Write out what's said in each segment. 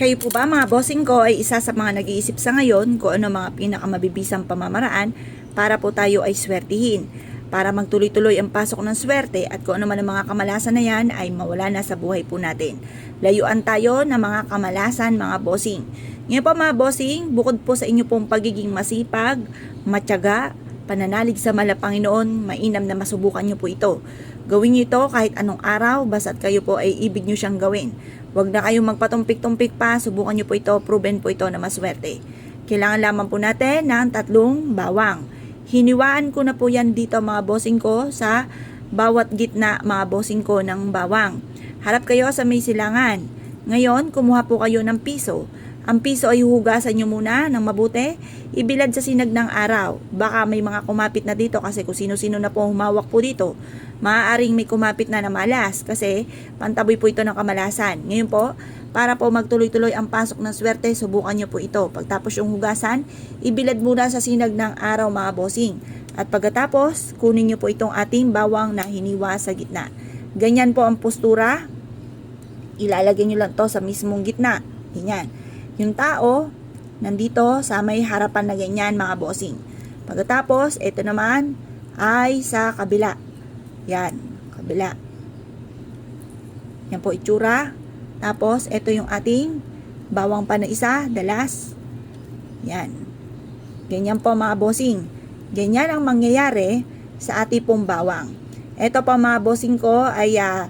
Kayo po ba mga bossing ko ay isa sa mga nag-iisip sa ngayon kung ano mga pinakamabibisang pamamaraan para po tayo ay swertihin. Para magtuloy-tuloy ang pasok ng swerte at kung ano man ang mga kamalasan na yan ay mawala na sa buhay po natin. Layuan tayo ng mga kamalasan mga bossing. Ngayon po mga bossing, bukod po sa inyo pong pagiging masipag, matyaga, pananalig sa malapanginoon, mainam na masubukan nyo po ito. Gawin nyo ito kahit anong araw, basta't kayo po ay ibig nyo siyang gawin. Huwag na kayong magpatumpik-tumpik pa, subukan nyo po ito, proven po ito na maswerte. Kailangan lamang po natin ng tatlong bawang. Hiniwaan ko na po yan dito mga bossing ko sa bawat gitna mga bossing ko ng bawang. Harap kayo sa may silangan. Ngayon, kumuha po kayo ng piso. Ang piso ay hugasan nyo muna ng mabuti, ibilad sa sinag ng araw. Baka may mga kumapit na dito kasi kung sino-sino na po humawak po dito. Maaaring may kumapit na na malas kasi pantaboy po ito ng kamalasan. Ngayon po, para po magtuloy-tuloy ang pasok ng swerte, subukan nyo po ito. Pagtapos yung hugasan, ibilad muna sa sinag ng araw mga bossing. At pagkatapos, kunin nyo po itong ating bawang na hiniwa sa gitna. Ganyan po ang postura. Ilalagay nyo lang to sa mismong gitna. Ganyan. Yung tao, nandito sa may harapan na ganyan mga bossing. Pagkatapos, ito naman ay sa kabila. Yan, kabila. Yan po itsura. Tapos, ito yung ating bawang pa na isa, dalas. Yan. Ganyan po mga bossing. Ganyan ang mangyayari sa ating pong bawang. Ito po mga bossing ko ay ah,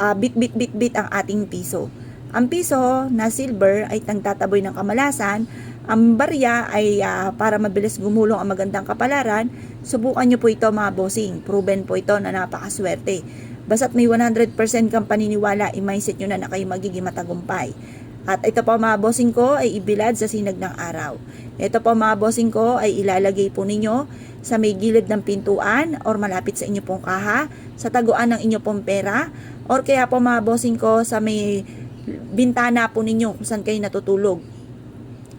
ah, bit bit bit bit ang ating piso. Ang piso na silver ay tangtataboy ng kamalasan. Ang barya ay ah, para mabilis gumulong ang magandang kapalaran. Subukan nyo po ito mga bossing. Proven po ito na napakaswerte. Basta't may 100% kang paniniwala, i-mindset nyo na na kayo magiging matagumpay. At ito po mga bossing ko ay ibilad sa sinag ng araw. Ito po mga bossing ko ay ilalagay po ninyo sa may gilid ng pintuan or malapit sa inyo pong kaha, sa taguan ng inyo pong pera, or kaya po mga bossing ko sa may bintana po ninyo kung saan kayo natutulog.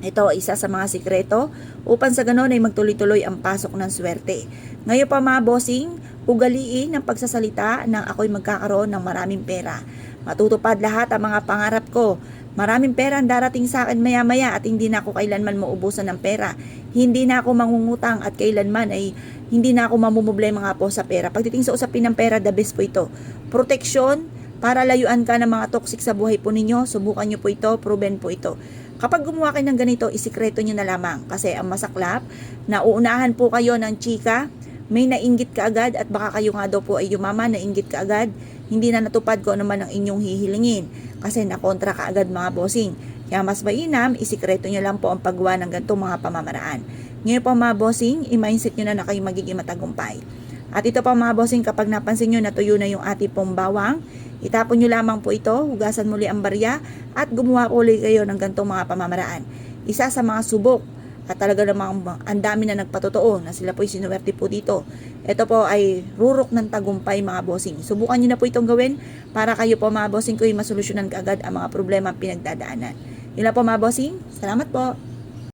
Ito isa sa mga sikreto upang sa ganon ay magtuloy-tuloy ang pasok ng swerte. Ngayon pa mga bossing, ugaliin ang pagsasalita ng ako'y magkakaroon ng maraming pera. Matutupad lahat ang mga pangarap ko. Maraming pera ang darating sa akin maya-maya at hindi na ako kailanman maubusan ng pera. Hindi na ako mangungutang at kailanman ay hindi na ako mamumblema nga po sa pera. Pagdating sa usapin ng pera, the best po ito. Proteksyon, para layuan ka ng mga toxic sa buhay po ninyo, subukan nyo po ito, proven po ito. Kapag gumawa kayo ng ganito, isikreto nyo na lamang. Kasi ang masaklap, nauunahan po kayo ng chika, may nainggit ka agad at baka kayo nga daw po ay yumaman, nainggit ka agad, hindi na natupad ko naman ang inyong hihilingin. Kasi nakontra ka agad mga bossing. Kaya mas mainam, isikreto nyo lang po ang paggawa ng ganitong mga pamamaraan. Ngayon po mga bossing, i-mindset nyo na na kayo magiging matagumpay. At ito pa mga bossing, kapag napansin nyo natuyo na yung ating pong bawang, itapon nyo lamang po ito, hugasan muli ang barya, at gumawa po ulit kayo ng gantong mga pamamaraan. Isa sa mga subok, at talaga namang ang dami na nagpatotoo na sila po ay sinuwerte po dito. Ito po ay rurok ng tagumpay mga bossing. Subukan nyo na po itong gawin para kayo po mga bossing ko ay masolusyonan kaagad ang mga problema pinagdadaanan. Yun lang po mga bossing. Salamat po.